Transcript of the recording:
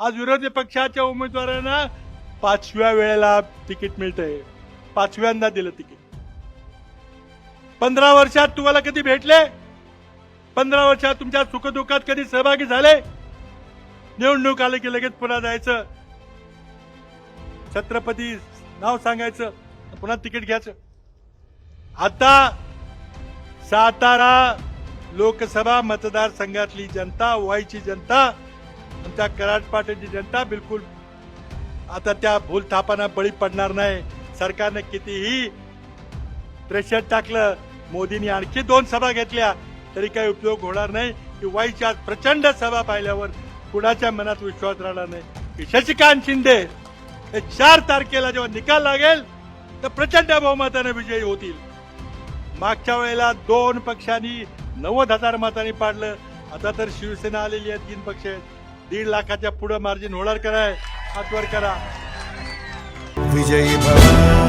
आज विरोधी पक्षाच्या उमेदवारांना पाचव्या वेळेला तिकीट मिळतंय. पाचव्यांदा दिलं तिकीट. पंधरा वर्षात तुम्हाला कधी भेटले? पंधरा वर्षात तुमच्या सुखदुःखात कधी सहभागी झाले? निवडणूक आले की लगेच पुन्हा जायचं. छत्रपती नाव सांगायचं पुन्हा तिकीट घ्यायचं. आता सातारा लोकसभा मतदारसंघातली जनता वाईची जनता आमच्या कराड पाटीलची जनता बिलकुल आता त्या भूलथापांना बळी पडणार नाही. सरकारने कितीही प्रेशर टाकलं मोदींनी आणखी दोन सभा घेतल्या तरी काही उपयोग होणार नाही. की वाईच्या प्रचंड सभा पाहिल्यावर कुणाच्या मनात विश्वास राहणार नाही. शशिकांत शिंदे हे चार तारखेला जेव्हा निकाल लागेल तर प्रचंड बहुमताने विजयी होतील. मागच्या वेळेला दोन पक्षांनी नव्वद हजार मतांनी पाडलं. आता तर शिवसेना आलेली आहे तीन पक्ष आहेत. दीड लाखाच्या पुढे मार्जिन होणार कराय हातवर करा. विजयी भवन.